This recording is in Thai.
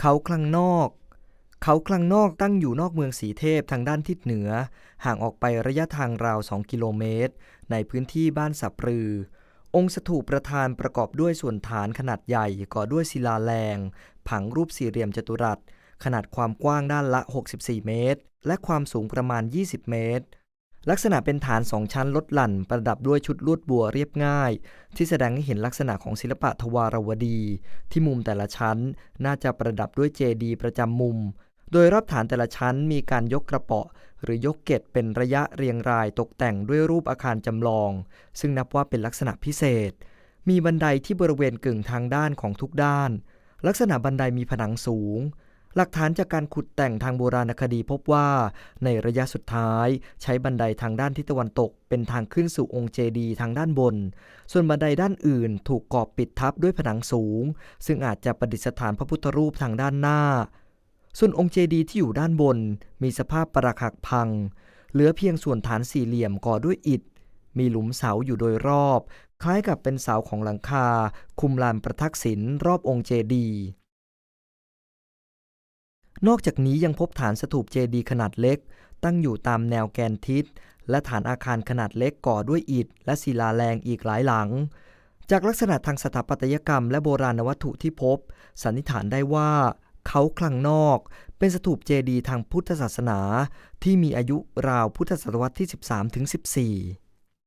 เขาคลังนอก เขาคลังนอกตั้งอยู่นอกเมืองสีเทพทางด้านทิศเหนือ ห่างออกไประยะทางราว 2 กิโลเมตร ในพื้นที่บ้านสับปรือ องค์สถูปประธานประกอบด้วยส่วนฐานขนาดใหญ่ก่อด้วยศิลาแรง ผังรูปสี่เหลี่ยมจัตุรัส ขนาดความกว้างด้านละ 64 เมตร และความสูงประมาณ 20 เมตร ลักษณะเป็นฐานสองชั้นลดหลั่น ประดับด้วยชุดลวดบัวเรียบง่าย ที่แสดงให้เห็นลักษณะของศิลปะทวารวดี ที่มุมแต่ละชั้น น่าจะประดับด้วยเจดีย์ประจำมุม โดยรอบฐานแต่ละชั้นมีการยกกระเปาะ หรือยกเกตเป็นระยะเรียงรายตกแต่งด้วยรูปอาคารจำลอง ซึ่งนับว่าเป็นลักษณะพิเศษ มีบันไดที่บริเวณกึ่งทางด้านของทุกด้าน ลักษณะบันไดมีผนังสูง หลักฐานจากการขุดแต่งทางโบราณคดีพบว่า ในระยะสุดท้ายใช้บันไดทางด้านทิศตะวันตก เป็นทางขึ้นสู่องค์เจดีย์ทางด้านบน ส่วนบันไดด้านอื่นถูกกอบปิดทับด้วยผนังสูง ซึ่งอาจจะประดิษฐานพระพุทธรูปทางด้านหน้า ส่วนองค์เจดีย์ที่อยู่ด้านบน มีสภาพปรักหักพัง เหลือเพียงส่วนฐานสี่เหลี่ยมก่อด้วยอิฐ มีหลุมเสาอยู่โดยรอบ คล้ายกับเป็นเสาของหลังคา คุมลานประทักษิณรอบองค์เจดีย์ นอกจากนี้ยังพบฐานสถูปเจดีย์ขนาดเล็ก ตั้งอยู่ตามแนวแกนทิศ และฐานอาคารขนาดเล็กก่อด้วยอิฐ และศิลาแรงอีกหลายหลัง จากลักษณะทางสถาปัตยกรรมและโบราณวัตถุที่พบ สันนิษฐานได้ว่าเขาคลังนอก เป็นสถูปเจดีย์ทางพุทธศาสนา ที่มีอายุราวพุทธศตวรรษที่ 13-14